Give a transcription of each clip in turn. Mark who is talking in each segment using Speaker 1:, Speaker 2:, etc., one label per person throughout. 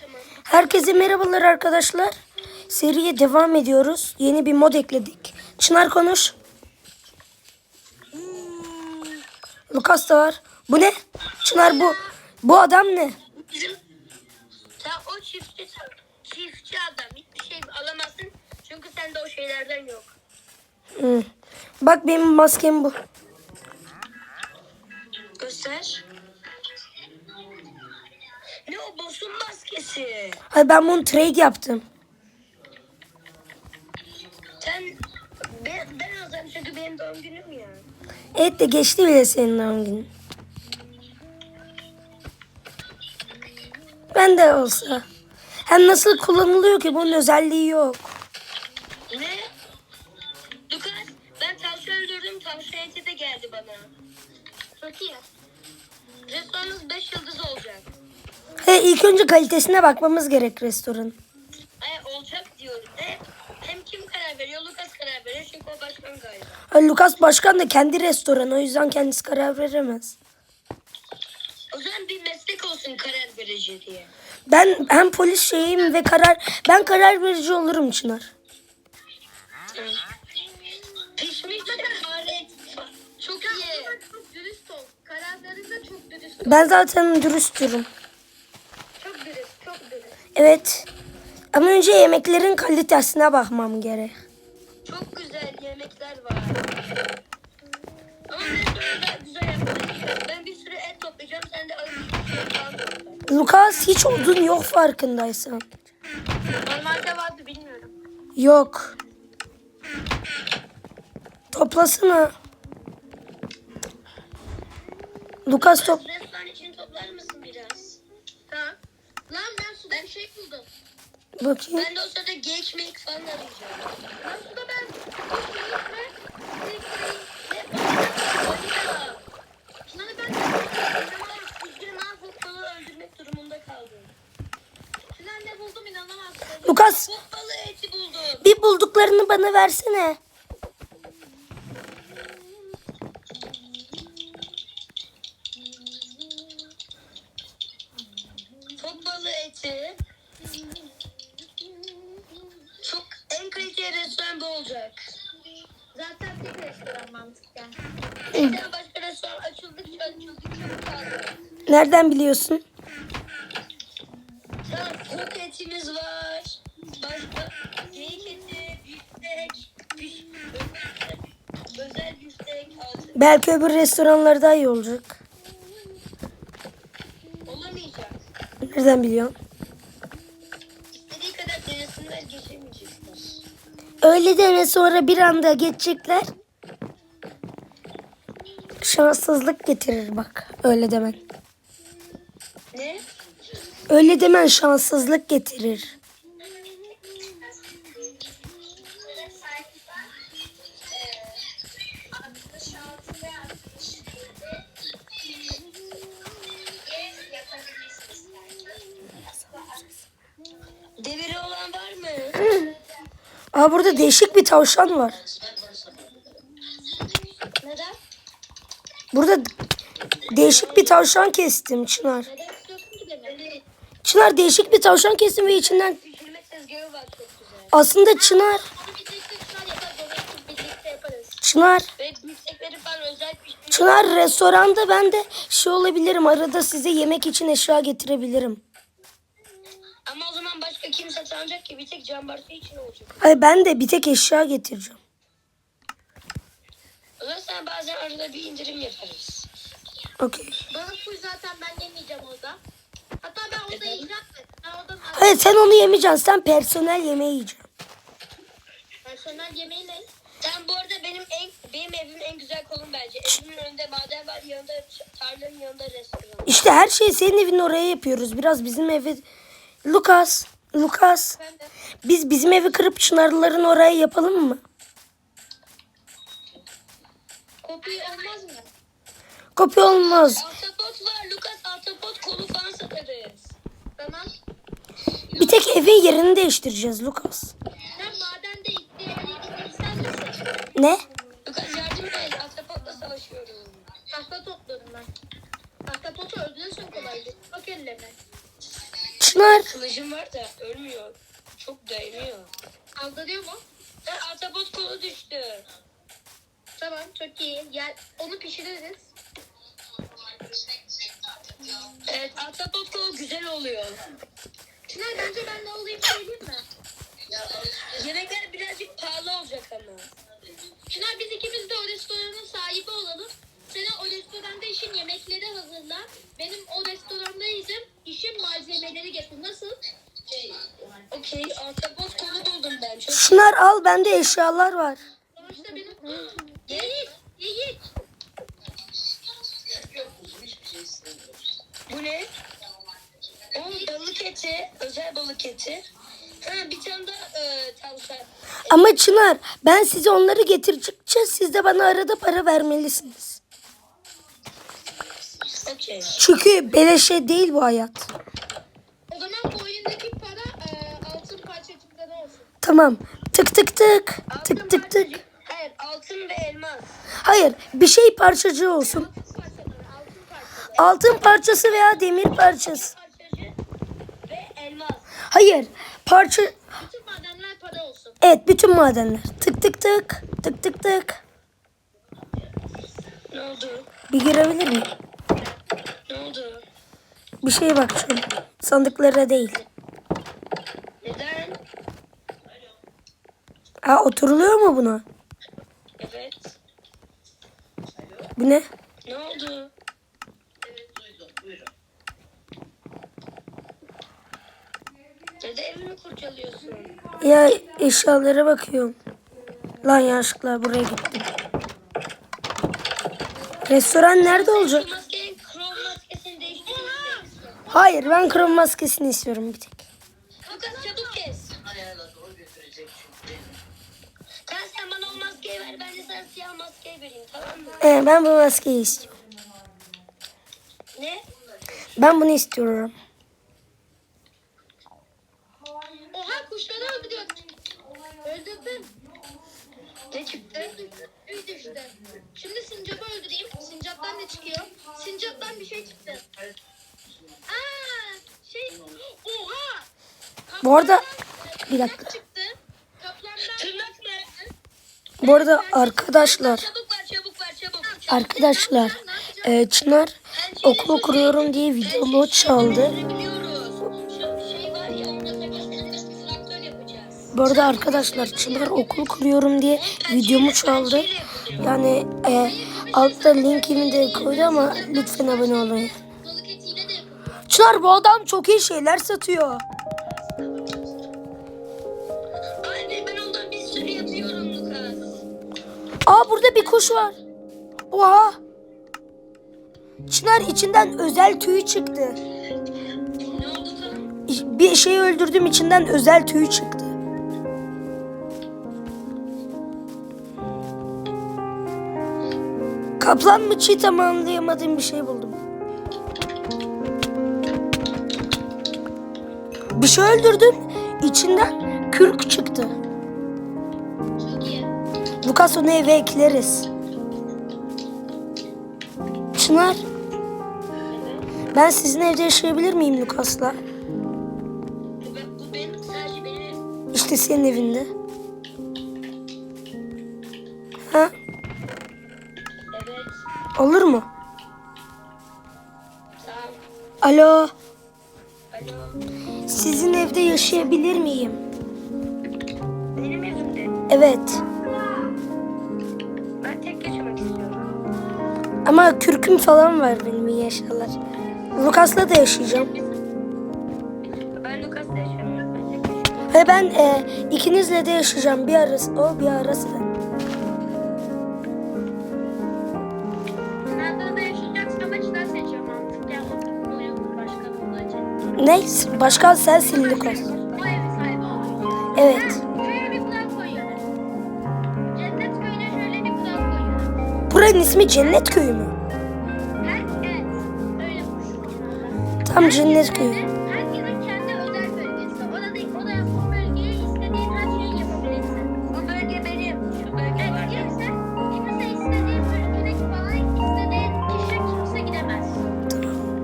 Speaker 1: Tamam.
Speaker 2: Herkese merhabalar arkadaşlar. Seriye devam ediyoruz. Yeni bir mod ekledik. Çınar konuş. Lukas da var. Bu ne? Çınar bu. Bu adam ne?
Speaker 1: Bizim sen o çiftçi çiftçi adam hiçbir şey alamazsın. Çünkü sende o şeylerden yok.
Speaker 2: Hı. Bak benim maskem bu.
Speaker 1: Göster. Ne o boss'un maskesi?
Speaker 2: Hayır ben bunu trade yaptım.
Speaker 1: Sen ben, ben alacağım çünkü benim doğum günüm ya.
Speaker 2: Evet de geçti bile senin doğum günün. Ben de olsa. Hem nasıl kullanılıyor ki bunun özelliği yok.
Speaker 1: Ne? Lukas ben tavşan öldürdüm tavşan eti de geldi bana. Çok iyi. Restoranınız 5 yıldız olacak.
Speaker 2: He, ilk önce kalitesine bakmamız gerek restoran.
Speaker 1: Ay olacak diyorum. Ne? Hem kim karar veriyor? Lukas karar veriyor çünkü o başkan galiba.
Speaker 2: Ha, Lucas Başkan da kendi restoranı o yüzden kendisi karar veremez.
Speaker 1: O zaman bir meslek olsun karar verici diye.
Speaker 2: Ben hem polis şeyim ve karar ben karar verici olurum Çınar.
Speaker 1: Pişmiş maharet. Çok iyi. Çok dürüst ol. Kararlarında çok dürüst ol.
Speaker 2: Ben zaten
Speaker 1: dürüst.
Speaker 2: Evet. Ama önce yemeklerin kalitesine bakmam gerek.
Speaker 1: Çok güzel yemekler var. Ama ben daha güzel yapacağım. Ben bir sürü et toplayacağım. Sen de bir şey.
Speaker 2: Lucas hiç odun yok farkındaysan.
Speaker 1: Normalde vardı bilmiyorum.
Speaker 2: Yok. Toplasana. Lucas top.
Speaker 1: Restoran için toplar mısın biraz? Tamam. Lan ben suda bir şey buldum.
Speaker 2: Bakayım.
Speaker 1: Ben de o sırada geyik meyik falan arayacağım. Ben suda ben buldum.
Speaker 2: bir bulduklarını bana versene.
Speaker 1: Hoppalı eti. Çok en kaliteli restoran bu olacak. Zaten tek restoran mantıken. Zaten başka restoran açıldıkça açıldıkça kaldı.
Speaker 2: Nereden biliyorsun?
Speaker 1: Tamam, tavuk etimiz var. Başka geyik eti, biftek, piş, özel, özel biftek, altı.
Speaker 2: Belki öbür restoranlar daha iyi olacak.
Speaker 1: Olamayacak.
Speaker 2: Nereden biliyorsun? Öyle deme sonra bir anda geçecekler. Şanssızlık getirir bak. Öyle demen.
Speaker 1: Ne?
Speaker 2: Öyle demen şanssızlık getirir. Aa burada değişik bir tavşan var.
Speaker 1: Neden?
Speaker 2: Burada değişik bir tavşan kestim Çınar. Çınar değişik bir tavşan kestim ve içinden aslında Çınar,
Speaker 1: çınar.
Speaker 2: Çınar restoranda ben de şey olabilirim. Arada size yemek için eşya getirebilirim.
Speaker 1: Ama o zaman başka kim satın alacak ki? Bir tek cambartı için olacak.
Speaker 2: Hayır ben de bir tek eşya getireceğim.
Speaker 1: O zaman sen bazen arada bir indirim yaparız.
Speaker 2: Okey.
Speaker 1: Balık full zaten ben yemeyeceğim orada. Hatta ben orada yiyeceğim. Ben orada
Speaker 2: Hayır sen onu yemeyeceksin. Sen personel yemeği yiyeceksin.
Speaker 1: personel yemeği ne? Sen bu arada benim en benim evimin en güzel konum bence. Evimin önünde maden var, yanında tarlanın yanında restoran.
Speaker 2: İşte her şeyi senin evin oraya yapıyoruz. Biraz bizim evi... Lucas,
Speaker 1: Ben de
Speaker 2: Biz bizim evi kırıp Çınarlıların oraya yapalım mı?
Speaker 1: kopya olmaz mı?
Speaker 2: Kopya olmaz.
Speaker 1: Ahtapot var. Lucas ahtapot kolu falan satarız. Tamam.
Speaker 2: Bir tek evin yerini değiştireceğiz Lucas.
Speaker 1: Sen madende misin?
Speaker 2: Ne?
Speaker 1: Lucas yardım et. Ahtapotla savaşıyorum. Tahta topladım ben. Ahtapotu öldürürsün kolayca. Bak elleme.
Speaker 2: Çınar.
Speaker 1: Kılıcım var da ölmüyor. Çok dayanıyor.
Speaker 3: Aldırıyor mu?
Speaker 1: Ha, Atabot kolu düştü.
Speaker 3: Tamam çok iyi. Gel onu pişiririz.
Speaker 1: Evet Atabot kolu güzel oluyor.
Speaker 3: Çınar bence ben ne olayım söyleyeyim mi?
Speaker 1: Yemekler birazcık pahalı olacak ama.
Speaker 3: Çınar biz ikimiz de o restoranın sahibi olalım. Sana o restoranda işin yemekleri hazırla. Benim o restoranda işim, işin malzemeleri getir. Nasıl?
Speaker 1: Okey Atabot kolu buldum ben. Çok
Speaker 2: Çınar al bende eşyalar var.
Speaker 3: Sonuçta benim... Yiğit! Yiğit!
Speaker 1: Bu ne? O balık eti, özel balık eti. Ha bir tane daha e, tavşan.
Speaker 2: Ama Çınar ben size onları getirdikçe siz de bana arada para vermelisiniz. Çünkü beleşe değil bu hayat.
Speaker 3: O zaman bu oyundaki para e, altın parçacıkları olsun.
Speaker 2: Tamam. Tık tık tık.
Speaker 1: Altın
Speaker 2: Tık tık tık.
Speaker 1: parçacık- Hayır altın ve elmas.
Speaker 2: Hayır bir şey parçacığı olsun.
Speaker 3: Altın parçaları, altın parçaları.
Speaker 2: Altın parçası veya demir parçası.
Speaker 1: Parçacık ve elmas.
Speaker 2: Hayır parça...
Speaker 3: Bütün madenler para olsun.
Speaker 2: Evet bütün madenler. Tık tık tık. Tık tık tık.
Speaker 1: Ne oldu?
Speaker 2: Bir girebilir miyim?
Speaker 1: Ne oldu?
Speaker 2: Bir şeye bakacağım. Sandıklara değil.
Speaker 1: Neden?
Speaker 2: Ha oturuluyor mu buna?
Speaker 1: Evet.
Speaker 2: Bu ne?
Speaker 1: Ne oldu? Neden evimi kurcalıyorsun?
Speaker 2: Ya eşyalara bakıyorum. Lan yanlışlıkla buraya gittim. Restoran nerede olacak? Hayır ben krom maskesini istiyorum bir tek.
Speaker 1: Lukas çabuk kes. Kan sen bana o maskeyi ver. Ben de sana siyah maskeyi vereyim tamam mı?
Speaker 2: Ee, ben bu maskeyi istiyorum.
Speaker 1: Ne?
Speaker 2: Ben bunu istiyorum. Bu arada bir dakika. Bu arada arkadaşlar
Speaker 1: Çabuk ver çabuk ver çabuk.
Speaker 2: arkadaşlar e, Çınar okulu kuruyorum diye videomu çaldı.
Speaker 1: Şey.
Speaker 2: Bu arada arkadaşlar Çınar okul kuruyorum diye videomu çaldı. Yani e, altta linkimi de koydu ama lütfen abone olun. Çınar bu adam çok iyi şeyler satıyor. Aa burada bir kuş var. Oha. Çınar içinden özel tüy çıktı. Bir şey öldürdüm içinden özel tüy çıktı. Kaplan mı mı anlayamadığım bir şey buldum. Bir şey öldürdüm. içinden kürk çıktı. Lucas onu eve ekleriz. Çınar. Ben sizin evde yaşayabilir miyim Lucas'la?
Speaker 1: Bu, ben- bu benim sadece benim.
Speaker 2: İşte senin evinde. Ha?
Speaker 1: Evet.
Speaker 2: Olur mu?
Speaker 1: Tamam.
Speaker 2: Alo.
Speaker 1: Alo.
Speaker 2: Sizin evde yaşayabilir miyim?
Speaker 1: Benim evimde.
Speaker 2: Evet. Ama kürküm falan var benim iyi eşyalar. Lucas'la da yaşayacağım.
Speaker 1: Ben Lucas'la yaşıyorum.
Speaker 2: Ve ben e, ikinizle de yaşayacağım. Bir arası o bir arası ben. Neyse başkan sensin Lucas.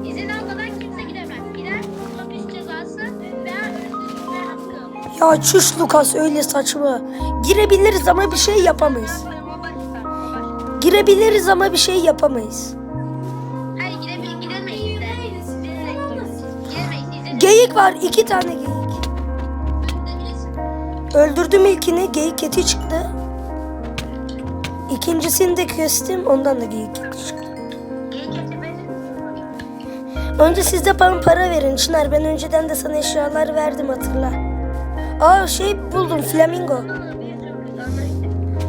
Speaker 3: İzin almadan kimse gidemez. Gider hapis cezası
Speaker 2: Ya çüş Lukas öyle saçma. Girebiliriz ama bir şey yapamayız. Girebiliriz ama bir şey yapamayız.
Speaker 1: Hayır giremeyiz. Giremeyiz. Giremeyiz.
Speaker 2: Geyik var iki tane geyik. Öldürdüm ilkini geyik eti çıktı. İkincisini de kestim ondan da geyik eti çıktı. Önce siz de bana para verin Çınar. Ben önceden de sana eşyalar verdim hatırla. Aa şey buldum flamingo.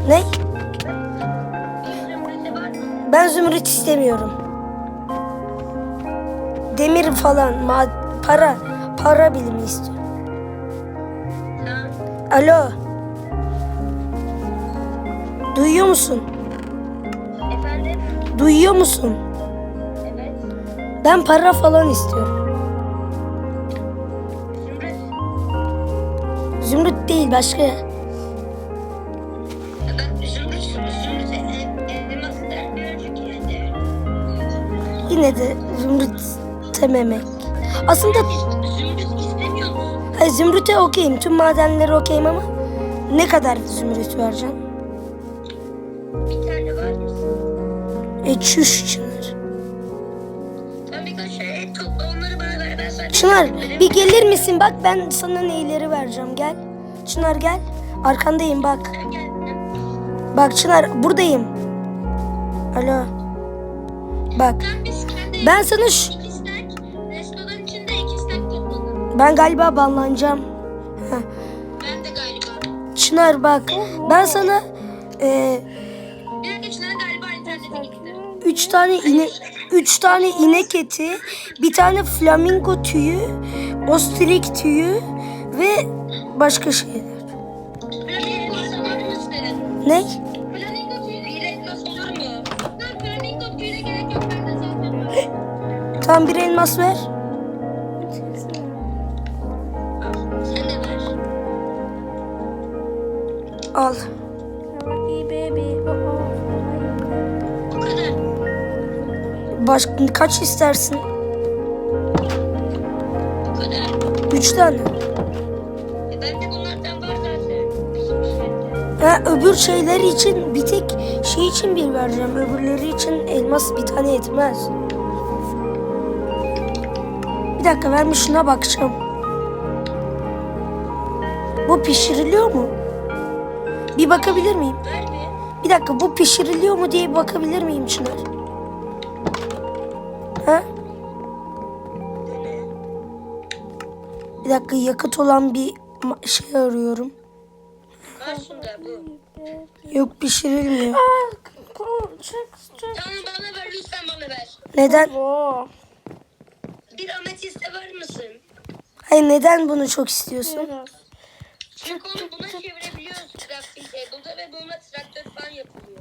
Speaker 2: Ne? Ben zümrüt istemiyorum. Demir falan, para, para bilimi istiyorum. Alo. Duyuyor musun?
Speaker 1: Efendim?
Speaker 2: Duyuyor musun?
Speaker 1: Evet.
Speaker 2: Ben para falan istiyorum.
Speaker 1: Zümrüt.
Speaker 2: Zümrüt değil başka. Yine de zümrüt tememek. Aslında
Speaker 1: Zümrüt istemiyor musun?
Speaker 2: hayır, zümrüte okeyim. Tüm madenlere okeyim ama ne kadar zümrüt vereceğim?
Speaker 1: Bir tane var mısın?
Speaker 2: E çüş Çınar.
Speaker 1: Sen birkaç şey topla onları bana ver. Ben sana
Speaker 2: Çınar bir gelir misin? Bak ben sana neyleri vereceğim. Gel. Çınar gel. Arkandayım bak. Bak Çınar buradayım. Alo. Bak
Speaker 3: Sen kendi
Speaker 2: ben sana şu...
Speaker 3: iki stack, restoran içinde iki stack topladım.
Speaker 2: Ben galiba banlanacağım.
Speaker 3: Ben de galiba.
Speaker 2: Çınar bak ben sana e,
Speaker 3: Bir dakika Çınar galiba internete gitti.
Speaker 2: üç tane inek üç tane inek eti, bir tane flamingo tüyü, ostrik tüyü ve başka şeyler.
Speaker 3: Alır mısın?
Speaker 2: Ne? Tam bir elmas ver.
Speaker 1: Sen.
Speaker 2: Al.
Speaker 1: Bu kadar.
Speaker 2: Baş, kaç istersin? Üç tane. Ha, öbür şeyler için bir tek şey için bir vereceğim. Öbürleri için elmas bir tane yetmez. Bir dakika ben bir şuna bakacağım. Bu pişiriliyor mu? Bir bakabilir miyim? Bir dakika bu pişiriliyor mu diye bir bakabilir miyim Çınar? Ha? Bir dakika yakıt olan bir şey arıyorum.
Speaker 1: Bu.
Speaker 2: Yok pişirilmiyor.
Speaker 1: Tamam bana ver lütfen bana ver.
Speaker 2: Neden?
Speaker 1: Bir ametist de var mısın?
Speaker 2: Hayır neden bunu çok istiyorsun?
Speaker 1: Çünkü onu buna çevirebiliyoruz crafting table'da ve bununla traktör falan yapılıyor.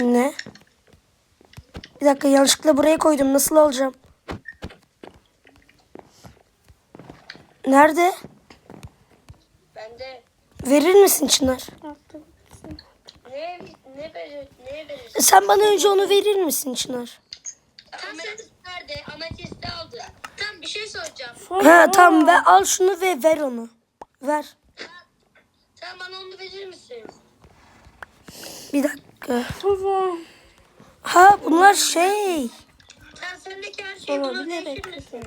Speaker 2: Ne? Bir dakika yanlışlıkla buraya koydum. Nasıl alacağım? Nerede?
Speaker 1: Ben de
Speaker 2: Verir misin Çınar?
Speaker 1: ne ne verir ne verir?
Speaker 2: E, Sen bana önce onu verir misin Çınar?
Speaker 1: Ametist nerede? Ametist aldı.
Speaker 3: Soracağım.
Speaker 2: Ha tamam ve al şunu ve ver onu. Ver.
Speaker 1: Sen bana onu verir misin?
Speaker 2: Bir dakika. Ha bunlar şey.
Speaker 1: Sen sendeki her şeyi buna değişir misin?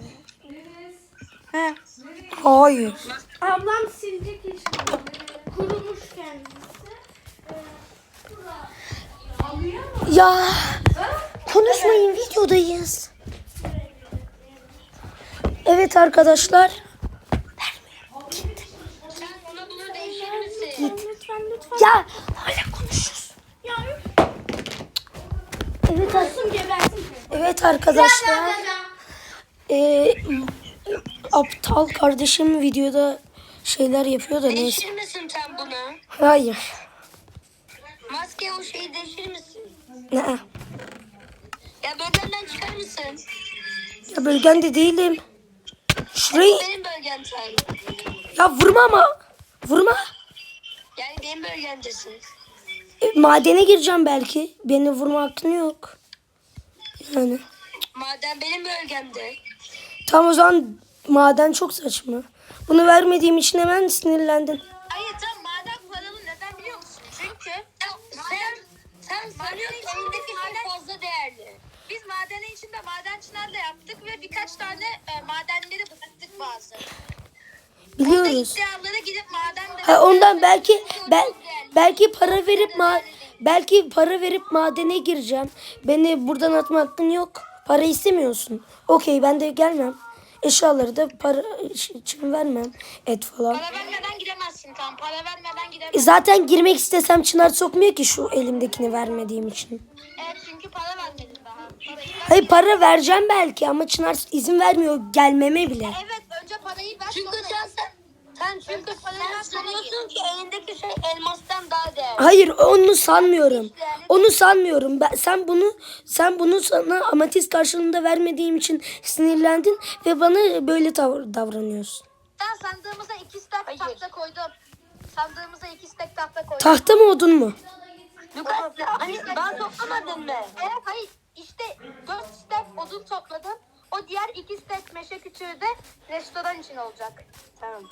Speaker 2: Hayır.
Speaker 4: Ablam silecek işte. Kurumuş kendisi. Mu?
Speaker 2: Ya konuşmayın videodayız. Evet arkadaşlar.
Speaker 1: Bunu?
Speaker 4: Lütfen lütfen.
Speaker 2: Ya hala konuşuyoruz.
Speaker 4: Ya
Speaker 2: Evet, ar- evet arkadaşlar. Ee, aptal kardeşim videoda şeyler yapıyor da neyse.
Speaker 1: Değişir misin sen buna?
Speaker 2: Hayır.
Speaker 1: Maske o şeyi değişir misin?
Speaker 2: Ne?
Speaker 1: Ya bölgemden çıkar mısın?
Speaker 2: Ya bölgende değilim. Şurayı
Speaker 1: Benim bölgem sen.
Speaker 2: ya vurma ama. Vurma.
Speaker 1: Yani benim bölgemdesin.
Speaker 2: E, madene gireceğim belki. Beni vurma hakkın yok. Yani.
Speaker 1: Maden benim bölgemde.
Speaker 2: Tamam o zaman maden çok saçma. Bunu vermediğim için hemen sinirlendin.
Speaker 1: Hayır tam maden paralı neden biliyor musun? Çünkü sen sen sanıyorsun elindeki şey fazla değerli. Biz madenin içinde maden çınarla yaptık ve birkaç tane e, madenleri bıraktık bazı.
Speaker 2: Biliyoruz.
Speaker 1: iddialara gidip maden de...
Speaker 2: Ha, ondan belki ben belki para verip ma belki para verip madene gireceğim. Beni buradan atma hakkın yok. Para istemiyorsun. Okey ben de gelmem. Eşyaları da para için vermem. Et falan.
Speaker 1: Para vermeden gidemezsin tam. Para vermeden
Speaker 2: E
Speaker 1: gidemezsin.
Speaker 2: zaten girmek istesem Çınar sokmuyor ki şu elimdekini vermediğim için.
Speaker 1: Evet çünkü para vermedin daha. Parayı.
Speaker 2: Hayır para vereceğim belki ama Çınar izin vermiyor gelmeme bile.
Speaker 1: Evet parayı ver. Çünkü sen sen çünkü sen sanıyorsun ki elindeki şey elmastan daha değerli.
Speaker 2: Hayır onu sanmıyorum. Onu sanmıyorum. Ben, sen bunu sen bunu sana amatist karşılığında vermediğim için sinirlendin ve bana böyle tav- davranıyorsun.
Speaker 1: Sen sandığımıza iki stack tahta koydun. Sandığımıza iki stack tahta koydun.
Speaker 2: Tahta mı odun mu?
Speaker 1: Lukas hani daha toplamadın mı? Evet hayır işte dört stack odun topladım. O diğer iki stack meşe küçüğü de restoran için olacak. Tamam.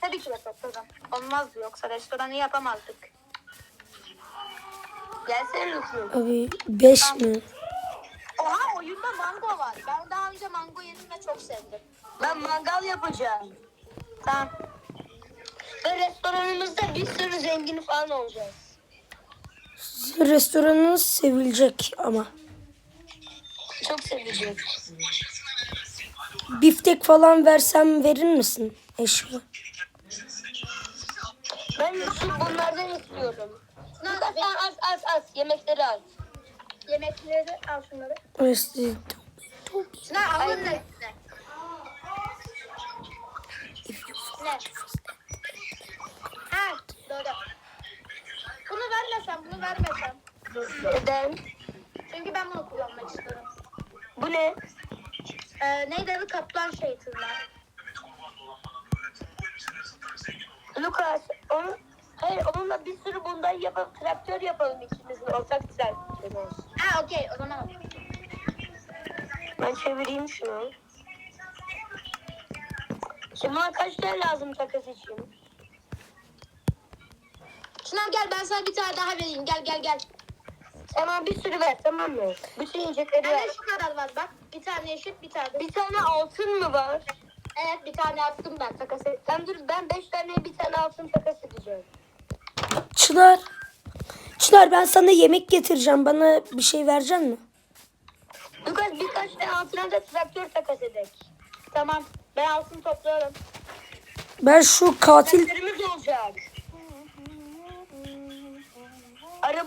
Speaker 1: Tabii ki de topladım. Olmazdı yoksa restoranı yapamazdık. Gelsene Lukas.
Speaker 2: Abi 5 mi?
Speaker 1: Oha oyunda mango var. Ben daha önce mango yedim ve çok sevdim. Ben mangal yapacağım. Tamam. Ve restoranımızda bir sürü zengin falan olacağız.
Speaker 2: Restoranınız sevilecek ama.
Speaker 1: Çok seveceğim.
Speaker 2: Biftek falan versem verir misin eşya?
Speaker 1: Ben bunlardan istiyorum. Lukas sen az az az yemekleri al. Yemekleri al şunları.
Speaker 2: İşte-
Speaker 1: Şunlar alın üstüne. Ne? Ha doğru. Bunu vermesem bunu vermesem. Neden? Çünkü ben bunu kullanmak istiyorum. Bu ne? Ee, neydi adı kaplan şey tırnağı. Lucas, onu, hayır onunla bir sürü bundan yapalım, traktör yapalım ikimizin ortak traktör olsun. Ha okey, o zaman Ben çevireyim şunu. Şimdi bana kaç tane lazım takas için? Çınar gel ben sana bir tane daha vereyim, gel gel gel. Tamam bir sürü ver tamam mı? Bütün yiyecekleri ver. şu kadar var bak. Bir tane eşit bir tane. Bir tane altın mı var? Evet bir tane attım ben takas et. Tamam dur ben beş tane bir tane altın takas edeceğim.
Speaker 2: Çınar. Çınar ben sana yemek getireceğim. Bana bir şey verecek mi?
Speaker 1: Lucas birkaç tane altına da traktör takas edek. Tamam ben altın topluyorum.
Speaker 2: Ben şu katil
Speaker 1: Traktörümüz olacak.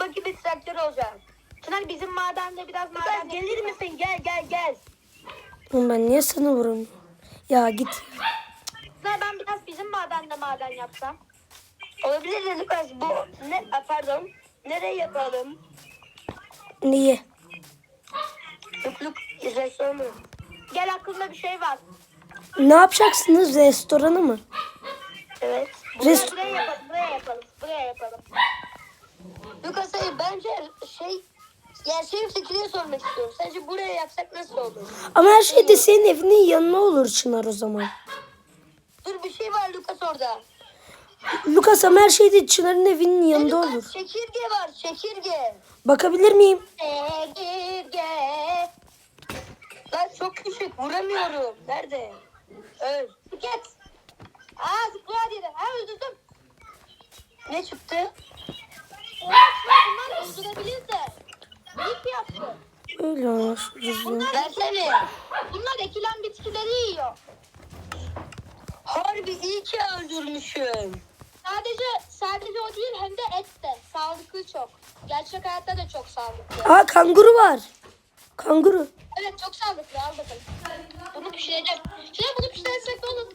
Speaker 1: Araba gibi traktör olacak. Çınar bizim madende biraz maden... gelir misin? Gel gel gel.
Speaker 2: Oğlum ben niye sana vuramıyorum? Ya git.
Speaker 1: Çınar ben biraz bizim madende maden yapsam. Olabilir de Lucas bu ne pardon nereye yapalım?
Speaker 2: Niye?
Speaker 1: Luk luk restoran mı? Gel aklımda bir şey var.
Speaker 2: Ne yapacaksınız? Restoranı mı?
Speaker 1: Evet.
Speaker 2: Rest-
Speaker 1: buraya yapalım, buraya yapalım, buraya yapalım. Lucas hayır bence şey yani senin fikrini sormak istiyorum. Sence buraya yapsak nasıl olur?
Speaker 2: Ama her şey de senin evinin yanına olur Çınar o zaman.
Speaker 1: Dur bir şey var Lucas orada.
Speaker 2: Lucas ama her şey de Çınar'ın evinin yanında
Speaker 1: Lucas,
Speaker 2: olur.
Speaker 1: Çekirge var çekirge.
Speaker 2: Bakabilir miyim?
Speaker 1: Çekirge. Lan çok küçük vuramıyorum. Nerede? Öl. Git. Aa zıplıyor dedi. Ha öldürdüm. Ne çıktı? Bunlar öldürebilir de. Bir yaptı.
Speaker 2: Öyle anlaşılır. ya.
Speaker 1: Versene. Bunlar ekilen bitkileri yiyor. Harbi iyi ki öldürmüşüm. Sadece sadece o değil hem de et de. Sağlıklı çok. Gerçek hayatta da çok sağlıklı.
Speaker 2: Aa kanguru var. Kanguru.
Speaker 1: Evet çok sağlıklı al bakalım. Bunu pişireceğim. Şuna bunu pişirirsek ne olur?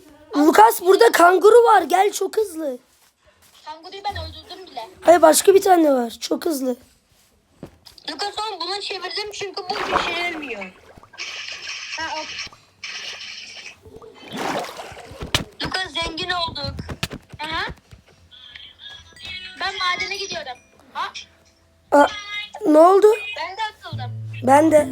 Speaker 2: Lucas burada kanguru var. Gel çok hızlı.
Speaker 1: Kanguruyu ben öldürdüm.
Speaker 2: Hayır başka bir tane var. Çok hızlı.
Speaker 1: Lucas onu buna çevirdim çünkü bu pişirilmiyor. Ha, ok. Lucas zengin olduk. Aha. Ben madene gidiyorum. Ha?
Speaker 2: Aa, ne oldu?
Speaker 1: Ben de atıldım.
Speaker 2: Ben de.